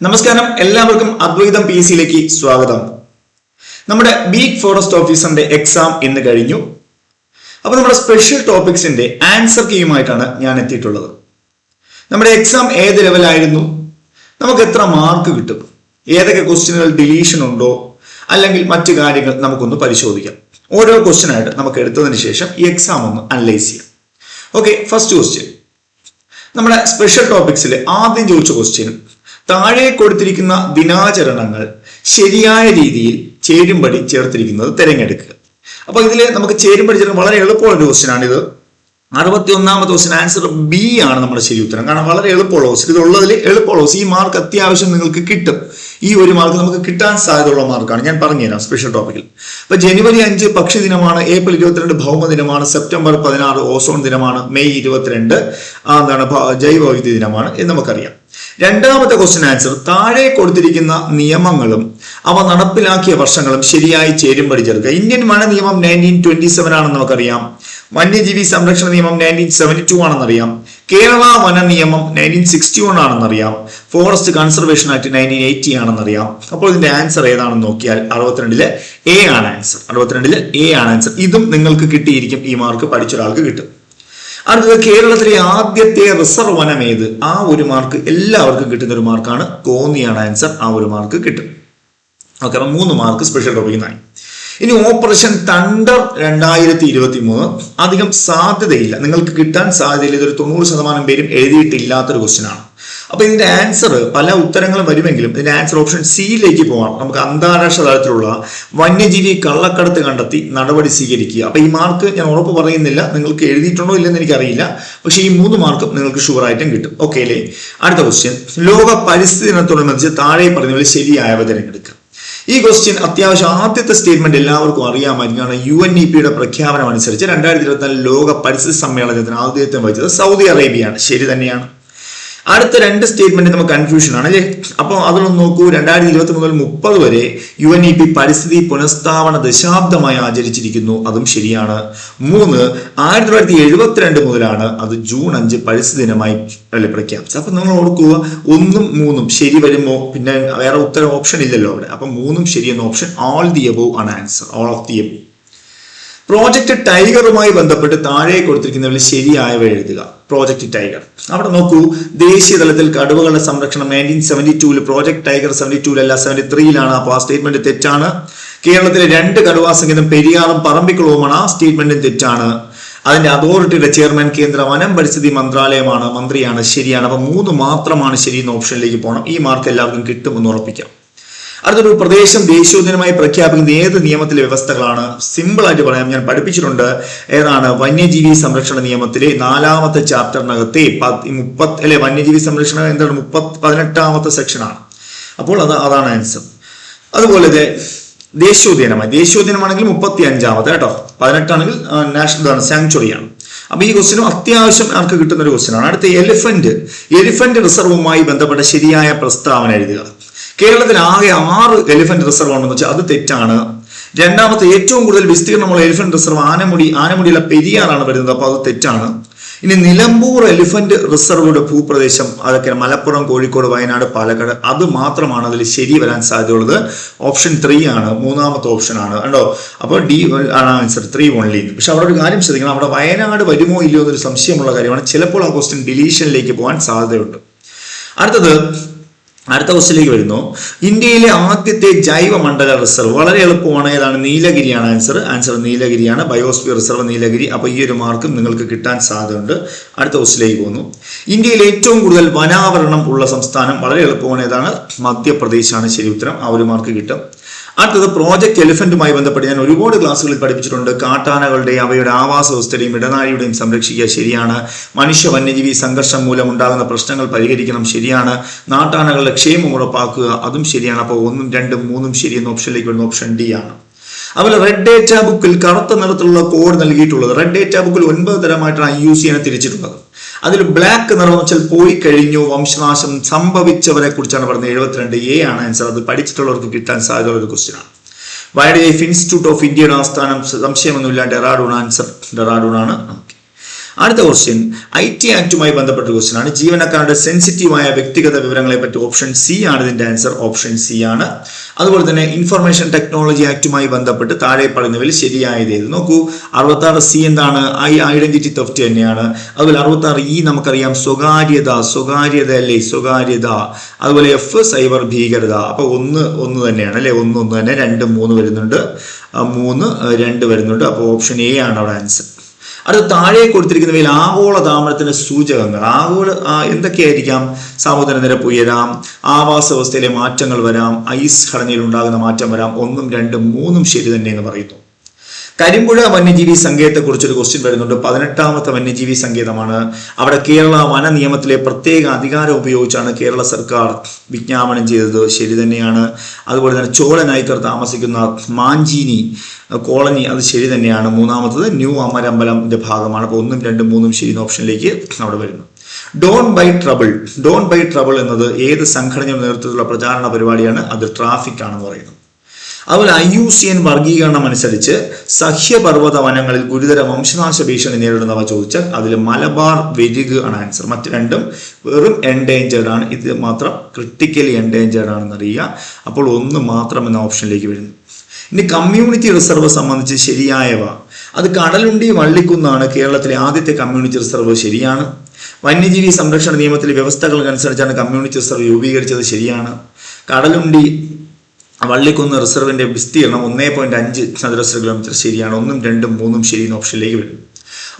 നമസ്കാരം. എല്ലാവർക്കും അദ്വൈതം പി സിയിലേക്ക് സ്വാഗതം. നമ്മുടെ ബീഗ് ഫോറസ്റ്റ് ഓഫീസറിന്റെ എക്സാം ഇന്ന് കഴിഞ്ഞു. അപ്പൊ നമ്മുടെ സ്പെഷ്യൽ ടോപ്പിക്സിന്റെ ആൻസർ കീയുമായിട്ടാണ് ഞാൻ എത്തിയിട്ടുള്ളത്. നമ്മുടെ എക്സാം ഏത് ലെവലായിരുന്നു നമുക്ക് എത്ര മാർക്ക് കിട്ടും? ഏതൊക്കെ ക്വസ്റ്റ്യനുകൾ ഡിലീഷൻ ഉണ്ടോ? അല്ലെങ്കിൽ മറ്റു കാര്യങ്ങൾ നമുക്കൊന്ന് പരിശോധിക്കാം. ഓരോ ക്വസ്റ്റ്യൻ ആയിട്ട് നമുക്ക് എടുത്തതിന് ശേഷം ഈ എക്സാം ഒന്ന് അനലൈസ് ചെയ്യാം. ഓക്കെ ഫസ്റ്റ് ക്വസ്റ്റ്യൻ നമ്മുടെ സ്പെഷ്യൽ ടോപ്പിക്സിൽ ആദ്യം ചോദിച്ച ക്വസ്റ്റ്യൻ താഴെ കൊടുത്തിരിക്കുന്ന ദിനാചരണങ്ങൾ ശരിയായ രീതിയിൽ ചേരുംപടി ചേർത്തിരിക്കുന്നത് തിരഞ്ഞെടുക്കുക. അപ്പൊ ഇതിൽ നമുക്ക് ചേരുംപടി ചേർന്ന് വളരെ എളുപ്പമുള്ള ഒരു ക്വസ്റ്റ്യൻ ആണിത്. അറുപത്തി ഒന്നാമത്തെ ക്വസ്റ്റ്യൻ ആൻസർ ബി ആണ് നമ്മുടെ ശരി ഉത്തരം. കാരണം വളരെ എളുപ്പമുള്ള ക്വസ്റ്റ്യൻ ഇതുള്ളതിൽ എളുപ്പമുള്ള ക്വസ്റ്റ്യൻ ഈ മാർക്ക് അത്യാവശ്യം നിങ്ങൾക്ക് കിട്ടും. ഈ ഒരു മാർക്ക് നമുക്ക് കിട്ടാൻ സാധ്യതയുള്ള മാർക്കാണ് ഞാൻ പറഞ്ഞുതരാം സ്പെഷ്യൽ ടോപ്പിക്കിൽ അപ്പൊ ജനുവരി അഞ്ച് പക്ഷി ദിനമാണ്. ഏപ്രിൽ ഇരുപത്തിരണ്ട് ഭൗമ ദിനമാണ്. സെപ്റ്റംബർ പതിനാറ് ഓസോൺ ദിനമാണ്. മെയ് ഇരുപത്തിരണ്ട്. എന്താണ്? ഭ- ജൈവ വൈദ്യുതി ദിനമാണ് എന്ന് നമുക്കറിയാം. രണ്ടാമത്തെ ക്വസ്റ്റ്യൻ ആൻസർ താഴെ കൊടുത്തിരിക്കുന്ന നിയമങ്ങളും അവ നടപ്പിലാക്കിയ വർഷങ്ങളും ശരിയായി ചേരുംപടി ചേർക്കുക. ഇന്ത്യൻ വന നിയമം നയന്റീൻ ട്വന്റി സെവൻ ആണെന്ന് നമുക്കറിയാം. വന്യജീവി സംരക്ഷണ നിയമം നയന്റീൻ സെവന്റി ടു ആണെന്നറിയാം. കേരള വന നിയമം nineteen sixty one ആണെന്നറിയാം. Forest conservation act nineteen eighty ആണെന്നറിയാം. അപ്പോൾ ഇതിന്റെ ആൻസർ ഏതാണെന്ന് നോക്കിയാൽ അറുപത്തിരണ്ടിൽ എ ആണ് ആൻസർ അറുപത്തിരണ്ടിൽ എ ആണ് ആൻസർ ഇതും നിങ്ങൾക്ക് കിട്ടിയിരിക്കും. ഈ മാർക്ക് പഠിച്ച ഒരാൾക്ക് കിട്ടും. അടുത്തത് കേരളത്തിലെ ആദ്യത്തെ റിസർവ് വനം ഏത്? ആ ഒരു മാർക്ക് എല്ലാവർക്കും കിട്ടുന്ന ഒരു മാർക്കാണ് കോന്നിയാണ് ആൻസർ ആ ഒരു മാർക്ക് കിട്ടും. ഓക്കെ അപ്പൊ മൂന്ന് മാർക്ക് സ്പെഷ്യൽ ടോപ്പിക്കിനായി ഇനി ഓപ്പറേഷൻ തണ്ടർ രണ്ടായിരത്തി ഇരുപത്തി മൂന്ന് അധികം സാധ്യതയില്ല. നിങ്ങൾക്ക് കിട്ടാൻ സാധ്യതയില്ല. ഇതൊരു തൊണ്ണൂറ് ശതമാനം പേരും എഴുതിയിട്ടില്ലാത്തൊരു ക്വസ്റ്റ്യൻ ആണ്. അപ്പൊ ഇതിന്റെ ആൻസർ പല ഉത്തരങ്ങളും വരുമെങ്കിലും ഇതിന്റെ ആൻസർ ഓപ്ഷൻ സിയിലേക്ക് പോകാം നമുക്ക് അന്താരാഷ്ട്ര തലത്തിലുള്ള വന്യജീവി കള്ളക്കടത്ത് കണ്ടെത്തി നടപടി സ്വീകരിക്കുക. അപ്പൊ ഈ മാർക്ക് ഞാൻ ഉറപ്പ് പറയുന്നില്ല. നിങ്ങൾക്ക് എഴുതിയിട്ടുണ്ടോ ഇല്ലെന്ന് എനിക്കറിയില്ല. പക്ഷേ ഈ മൂന്ന് മാർക്കും നിങ്ങൾക്ക് ഷുവർ ആയിട്ടും കിട്ടും. ഓക്കെ അല്ലേ? അടുത്ത ക്വസ്റ്റ്യൻ ലോക പരിസ്ഥിതി ദിനത്തോടനുബന്ധിച്ച് താഴെ പറഞ്ഞതിൽ ശരിയായവ തിരഞ്ഞെടുക്കുക ഈ ക്വസ്റ്റ്യൻ അത്യാവശ്യം ആദ്യത്തെ സ്റ്റേറ്റ്മെന്റ് എല്ലാവർക്കും അറിയാമായിരിക്കും. യു എൻ ഇ പിയുടെ പ്രഖ്യാപനം അനുസരിച്ച് രണ്ടായിരത്തി ഇരുപത്തിനാല് ലോക പരിസ്ഥിതി സമ്മേളനത്തിന് ആദ്യത്വം വഹിച്ചത് സൗദി അറേബ്യയാണ്. ശരി തന്നെയാണ്. അടുത്ത രണ്ട് സ്റ്റേറ്റ്മെന്റ് നമുക്ക് കൺഫ്യൂഷൻ ആണ്. അല്ലേ? അപ്പോൾ അതൊന്ന് നോക്കൂ. രണ്ടായിരത്തി ഇരുപത്തി മുതൽ മുപ്പത് വരെ യു എൻ ഇ പി പരിസ്ഥിതി പുനഃസ്ഥാപന ദശാബ്ദമായി ആചരിച്ചിരിക്കുന്നു. അതും ശരിയാണ്. മൂന്ന് ആയിരത്തി തൊള്ളായിരത്തി എഴുപത്തിരണ്ട് മുതലാണ് അത് ജൂൺ അഞ്ച് പരിസ്ഥിതി ദിനമായി അല്ലെ പ്രഖ്യാപിച്ചത്. അപ്പൊ നിങ്ങൾ ഓർക്കുക ഒന്നും മൂന്നും ശരി വരുമ്പോ പിന്നെ വേറെ ഉത്തരം ഓപ്ഷൻ ഇല്ലല്ലോ അവിടെ. അപ്പൊ മൂന്നും ശരിയെന്ന ഓപ്ഷൻ ഓൾ ദി അബോവ് ആണ് answer all of the above project ടൈഗറുമായി ബന്ധപ്പെട്ട് താഴെ കൊടുത്തിരിക്കുന്നവർ ശരിയായവ എഴുതുക. പ്രോജക്റ്റ് ടൈഗർ അവിടെ നോക്കൂ. ദേശീയ തലത്തിൽ കടുവകളുടെ സംരക്ഷണം നയന്റീൻ സെവന്റി ടൂവിൽ പ്രോജക്ട് ടൈഗർ സെവന്റി ടൂലല്ല സെവന്റി ത്രീയിലാണ് അപ്പോൾ ആ സ്റ്റേറ്റ്മെന്റ് തെറ്റാണ്. കേരളത്തിലെ രണ്ട് കടുവാ സംഗീതം പെരിയാറും പറമ്പിക്കുളവുമാണ്. ആ സ്റ്റേറ്റ്മെന്റും തെറ്റാണ്. അതിന്റെ അതോറിറ്റിയുടെ ചെയർമാൻ കേന്ദ്ര വനം പരിസ്ഥിതി മന്ത്രാലയമാണ്. മന്ത്രിയാണ്. ശരിയാണ്. അപ്പൊ മൂന്ന് മാത്രമാണ് ശരി എന്ന ഓപ്ഷനിലേക്ക് പോകണം ഈ മാർക്ക് എല്ലാവർക്കും കിട്ടുമെന്ന് ഉറപ്പിക്കാം. അടുത്തൊരു പ്രദേശം ദേശീയോദ്യാനമായി പ്രഖ്യാപിക്കുന്ന ഏത് നിയമത്തിലെ വ്യവസ്ഥകളാണ്? സിമ്പിൾ ആയിട്ട് പറയാം. ഞാൻ പഠിപ്പിച്ചിട്ടുണ്ട്. ഏതാണ്? വന്യജീവി സംരക്ഷണ നിയമത്തിലെ നാലാമത്തെ ചാപ്റ്ററിനകത്തെ പത്ത് മുപ്പത്തി അല്ലെ വന്യജീവി സംരക്ഷണം എന്താണ്? മുപ്പത്തി പതിനെട്ടാമത്തെ സെക്ഷനാണ്. അപ്പോൾ അത് അതാണ് ആൻസർ അതുപോലെ ദേശീയോദ്യനമായി. ദേശീയോദ്യാനമാണെങ്കിൽ മുപ്പത്തി അഞ്ചാമത്തെ കേട്ടോ. പതിനെട്ടാണെങ്കിൽ നാഷണൽ ഇതാണ് സാങ്ച്വറിയാണ് അപ്പൊ ഈ ക്വസ്റ്റിനും അത്യാവശ്യം ആർക്ക് കിട്ടുന്ന ഒരു ക്വസ്റ്റിനാണ് അടുത്ത എലിഫന്റ് എലിഫന്റ് റിസർവുമായി ബന്ധപ്പെട്ട ശരിയായ പ്രസ്താവന എഴുതുക. കേരളത്തിൽ ആകെ ആറ് എലിഫന്റ് റിസർവ് ഉണ്ടെന്ന് വെച്ചാൽ അത് തെറ്റാണ്. രണ്ടാമത്തെ ഏറ്റവും കൂടുതൽ വിസ്തീർണമുള്ള എലിഫന്റ് റിസർവ് ആനമുടി ആനമുടിയിലെ പെരിയാറാണ് വരുന്നത് അപ്പോൾ അത് തെറ്റാണ്. ഇനി നിലമ്പൂർ എലിഫന്റ് റിസർവുടെ ഭൂപ്രദേശം അതൊക്കെ മലപ്പുറം കോഴിക്കോട് വയനാട് പാലക്കാട് അത് മാത്രമാണ് അതിൽ ശരി വരാൻ സാധ്യതയുള്ളത്. ഓപ്ഷൻ ത്രീ ആണ് മൂന്നാമത്തെ ഓപ്ഷൻ ആണ് കണ്ടോ? അപ്പോൾ ഡി ആണ് ആൻസർ ത്രീ ഓൺലി പക്ഷെ അവിടെ ഒരു കാര്യം ശ്രദ്ധിക്കണം അവിടെ വയനാട് വരുമോ ഇല്ലയോ എന്നൊരു സംശയമുള്ള കാര്യമാണ്. ചിലപ്പോൾ ആ ക്വസ്റ്റ്യൻ ഡിലീഷനിലേക്ക് പോകാൻ സാധ്യതയുണ്ട്. അടുത്തത് അടുത്ത ക്വസ്റ്റിലേക്ക് വരുന്നു. ഇന്ത്യയിലെ ആദ്യത്തെ ജൈവ മണ്ഡല റിസർവ് വളരെ എളുപ്പമാണ്. ഏതാണ്? നീലഗിരിയാണ് answer answer നീലഗിരിയാണ്. Biosphere reserve Nilgiri. അപ്പോൾ ഈ ഒരു മാർക്കും നിങ്ങൾക്ക് കിട്ടാൻ സാധ്യതയുണ്ട്. അടുത്ത ക്വസ്റ്റിലേക്ക് പോകുന്നു. ഇന്ത്യയിൽ ഏറ്റവും കൂടുതൽ വനാവരണം ഉള്ള സംസ്ഥാനം വളരെ എളുപ്പമാണ്. ഏതാണ്? മധ്യപ്രദേശാണ്. ശരി ഉത്തരം. ആ ഒരു മാർക്ക് കിട്ടും. അടുത്തത് പ്രോജക്റ്റ് എലിഫന്റുമായി ബന്ധപ്പെട്ട് ഞാൻ ഒരുപാട് ക്ലാസ്സുകളിൽ പഠിപ്പിച്ചിട്ടുണ്ട്. കാട്ടാനകളുടെ അവയുടെ ആവാസ വ്യവസ്ഥയുടെയും ഇടനാഴിയുടെയും സംരക്ഷിക്കുക ശരിയാണ്. മനുഷ്യ വന്യജീവി സംഘർഷം മൂലം ഉണ്ടാകുന്ന പ്രശ്നങ്ങൾ പരിഹരിക്കണം ശരിയാണ്. നാട്ടാനകളുടെ ക്ഷേമം ഉറപ്പാക്കുക അതും ശരിയാണ്. അപ്പോൾ ഒന്നും രണ്ടും മൂന്നും ശരി എന്ന ഓപ്ഷനിലേക്ക് വരുന്ന ഓപ്ഷൻ ഡി ആണ്. അതുപോലെ റെഡ് ഡേറ്റ ബുക്കിൽ കറുത്ത നിറത്തിലുള്ള കോഡ് നൽകിയിട്ടുള്ളത്. റെഡ് ഡേറ്റ ബുക്കിൽ ഒൻപത് തരമായിട്ടാണ് ഐ യു സി തിരിച്ചിട്ടുള്ളത്. അതിൽ ബ്ലാക്ക് നിറം എന്ന് വെച്ചാൽ പോയി കഴിഞ്ഞു. വംശനാശം സംഭവിച്ചവരെ കുറിച്ചാണ് പറഞ്ഞത്. എഴുപത്തിരണ്ട് എ ആണ് ആൻസർ അത് പഠിച്ചിട്ടുള്ളവർക്ക് കിട്ടാൻ സാധ്യതയുള്ള ഒരു ക്വസ്റ്റ്യൻ ആണ്. വൈൽഡ് ലൈഫ് ഇൻസ്റ്റിറ്റ്യൂട്ട് ഓഫ് ഇന്ത്യയുടെ ആസ്ഥാനം സംശയമൊന്നുമില്ല ഡെറാഡൂൺ ആൻസർ ഡെറാഡൂൺ ആണ്. അടുത്ത ക്വസ്റ്റ്യൻ ഐ ടി ആക്ടുമായി ബന്ധപ്പെട്ട ക്വസ്റ്റ്യൻ ആണ്. ജീവനക്കാരുടെ സെൻസിറ്റീവായ വ്യക്തിഗത വിവരങ്ങളെ പറ്റി ഓപ്ഷൻ സി ആണ് ഇതിന്റെ ആൻസർ ഓപ്ഷൻ സി ആണ്. അതുപോലെ തന്നെ ഇൻഫർമേഷൻ ടെക്നോളജി ആക്ടുമായി ബന്ധപ്പെട്ട് താഴെ പറയുന്നവയിൽ ശരിയായത് ഏത്? നോക്കൂ അറുപത്താറ് സി എന്താണ്? ഐ ഐഡന്റിറ്റി തെഫ്റ്റ് തന്നെയാണ്. അതുപോലെ അറുപത്താറ് ഇ നമുക്കറിയാം. സ്വകാര്യത സ്വകാര്യത അല്ലേ? സ്വകാര്യത. അതുപോലെ എഫ് സൈബർ ഭീകരത. അപ്പൊ ഒന്ന് ഒന്ന് തന്നെയാണ് അല്ലെ? ഒന്ന് ഒന്ന് തന്നെ. രണ്ട് മൂന്ന് വരുന്നുണ്ട്. മൂന്ന് രണ്ട് വരുന്നുണ്ട്. അപ്പോൾ ഓപ്ഷൻ എ ആണ് അവിടെ ആൻസർ അടുത്ത താഴെ കൊടുത്തിരിക്കുന്നവയിൽ ആഗോള താമരത്തിന്റെ സൂചകങ്ങൾ ആഗോള എന്തൊക്കെയായിരിക്കാം? സമുദ്ര നിരപ്പ് ഉയരാം ആവാസ വ്യവസ്ഥയിലെ മാറ്റങ്ങൾ വരാം ഐസ് ഘടനയിൽ ഉണ്ടാകുന്ന മാറ്റം വരാം ഒന്നും രണ്ടും മൂന്നും ശരി തന്നെ എന്ന് പറയുന്നു. കരിമ്പുഴ വന്യജീവി കുറിച്ചൊരു ക്വസ്റ്റ്യൻ വരുന്നുണ്ട്. പതിനെട്ടാമത്തെ വന്യജീവി സങ്കേതമാണ്. അവിടെ കേരള വന നിയമത്തിലെ പ്രത്യേക അധികാരം ഉപയോഗിച്ചാണ് കേരള സർക്കാർ വിജ്ഞാപനം ചെയ്തത്. ശരി തന്നെയാണ്. അതുപോലെ തന്നെ ചോള നായ്ക്കർ താമസിക്കുന്ന മാഞ്ചീനി കോളനി അത് ശരി തന്നെയാണ്. മൂന്നാമത്തത് ന്യൂ അമരമ്പലത്തിന്റെ ഭാഗമാണ്. അപ്പോൾ ഒന്നും രണ്ടും മൂന്നും ശരി എന്ന ഓപ്ഷനിലേക്ക് അവിടെ വരുന്നു. Don't buy trouble don't buy trouble എന്നത് ഏത് സംഘടനയുടെ നേതൃത്വത്തിലുള്ള പ്രചാരണ പരിപാടിയാണ്? അത് ട്രാഫിക് ആണെന്ന് പറയുന്നത് അതുപോലെ ഐ യു സി എൻ വർഗീകരണം അനുസരിച്ച് സഹ്യപർവത വനങ്ങളിൽ ഗുരുതര വംശനാശ ഭീഷണി നേരിടുന്നവ ചോദിച്ചാൽ അതിൽ മലബാർ വെരിഗ് ആണ് ആൻസർ. മറ്റ് രണ്ടും വെറും എൻഡേഞ്ചേർഡ് ആണ്. ഇത് മാത്രം ക്രിട്ടിക്കലി എൻഡേഞ്ചേർഡ് ആണെന്ന് അറിയുക. അപ്പോൾ ഒന്ന് മാത്രം എന്ന ഓപ്ഷനിലേക്ക് വരുന്നു. ഇനി കമ്മ്യൂണിറ്റി റിസർവ് സംബന്ധിച്ച് ശരിയായവ. അത് കടലുണ്ടി വള്ളിക്കുന്നാണ് കേരളത്തിലെ ആദ്യത്തെ കമ്മ്യൂണിറ്റി റിസർവ് ശരിയാണ്. വന്യജീവി സംരക്ഷണ നിയമത്തിലെ വ്യവസ്ഥകൾക്കനുസരിച്ചാണ് കമ്മ്യൂണിറ്റി റിസർവ് രൂപീകരിച്ചത് ശരിയാണ്. കടലുണ്ടി വള്ളിക്കുന്ന് റിസർവിന്റെ വിസ്തീർണം ഒന്നേ പോയിന്റ് അഞ്ച് ചതുരശ്ര കിലോമീറ്റർ ശരിയാണ്. ഒന്നും രണ്ടും മൂന്നും ശരി എന്ന ഓപ്ഷനിലേക്ക് വരും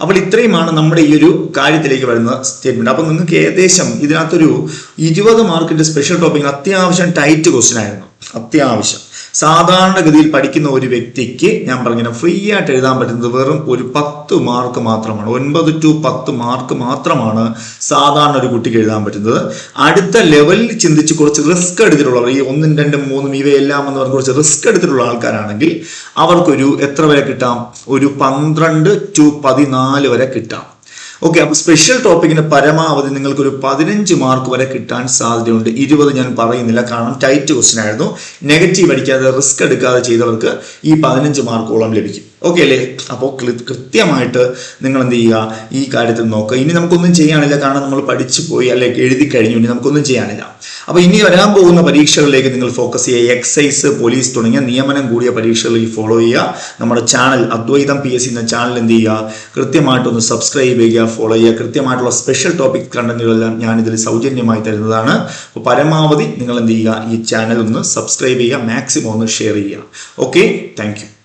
അപ്പോൾ ഇത്രയുമാണ് നമ്മുടെ ഈ ഒരു കാര്യത്തിലേക്ക് വരുന്ന സ്റ്റേറ്റ്മെന്റ് അപ്പോൾ നിങ്ങൾക്ക് ഏകദേശം ഇതിനകത്തൊരു ഇരുപത് മാർക്കിന്റെ സ്പെഷ്യൽ ടോപ്പിക് അത്യാവശ്യം ടൈറ്റ് ക്വസ്റ്റ്യൻ ആയിരുന്നു. അത്യാവശ്യം. സാധാരണഗതിയിൽ പഠിക്കുന്ന ഒരു വ്യക്തിക്ക് ഞാൻ പറഞ്ഞ ഫ്രീ ആയിട്ട് എഴുതാൻ പറ്റുന്നത് വെറും ഒരു പത്ത് മാർക്ക് മാത്രമാണ്. ഒൻപത് ടു പത്ത് മാർക്ക് മാത്രമാണ് സാധാരണ ഒരു കുട്ടിക്ക് എഴുതാൻ പറ്റുന്നത്. അടുത്ത ലെവലിൽ ചിന്തിച്ച് കുറച്ച് റിസ്ക് എടുത്തിട്ടുള്ളവർ ഈ ഒന്നും രണ്ടും മൂന്നും ഇവയെല്ലാം എന്ന് പറഞ്ഞ് കുറച്ച് റിസ്ക് എടുത്തിട്ടുള്ള ആൾക്കാരാണെങ്കിൽ അവർക്കൊരു എത്ര വരെ കിട്ടാം? ഒരു പന്ത്രണ്ട് ടു പതിനാല് വരെ കിട്ടാം. ഓക്കെ അപ്പൊ സ്പെഷ്യൽ ടോപ്പിക്കിന് പരമാവധി നിങ്ങൾക്ക് ഒരു പതിനഞ്ച് മാർക്ക് വരെ കിട്ടാൻ സാധ്യതയുണ്ട്. ഇരുപത് ഞാൻ പറയുന്നില്ല കാരണം ടൈറ്റ് ക്വസ്റ്റ്യൻ ആയിരുന്നു. നെഗറ്റീവ് അടിക്കാതെ റിസ്ക് എടുക്കാതെ ചെയ്തവർക്ക് ഈ പതിനഞ്ച് മാർക്കോളം ലഭിക്കും. ഓക്കെ അല്ലേ? അപ്പോൾ കൃത്യമായിട്ട് നിങ്ങൾ എന്ത് ചെയ്യുക? ഈ കാര്യത്തിൽ നോക്കുക. ഇനി നമുക്കൊന്നും ചെയ്യാനില്ല. കാരണം നമ്മൾ പഠിച്ചു പോയി അല്ലെങ്കിൽ എഴുതി കഴിഞ്ഞു. ഇനി നമുക്കൊന്നും ചെയ്യാനില്ല. അപ്പോൾ ഇനി വരാൻ പോകുന്ന പരീക്ഷകളിലേക്ക് നിങ്ങൾ ഫോക്കസ് ചെയ്യുക. എക്സൈസ് പോലീസ് തുടങ്ങിയ നിയമനം കൂടിയ പരീക്ഷകളിൽ ഫോളോ ചെയ്യുക. നമ്മുടെ ചാനൽ അദ്വൈതം പി എസ് എന്ന ചാനൽ എന്ത് ചെയ്യുക? കൃത്യമായിട്ടൊന്ന് സബ്സ്ക്രൈബ് ചെയ്യുക ഫോളോ ചെയ്യുക. കൃത്യമായിട്ടുള്ള സ്പെഷ്യൽ ടോപ്പിക് കണ്ടന്റുകളെല്ലാം ഞാൻ ഇതിൽ സൗജന്യമായി തരുന്നതാണ്. അപ്പോൾ പരമാവധി നിങ്ങൾ എന്ത് ചെയ്യുക? ഈ ചാനൽ ഒന്ന് സബ്സ്ക്രൈബ് ചെയ്യുക. മാക്സിമം ഒന്ന് ഷെയർ ചെയ്യുക. Okay thank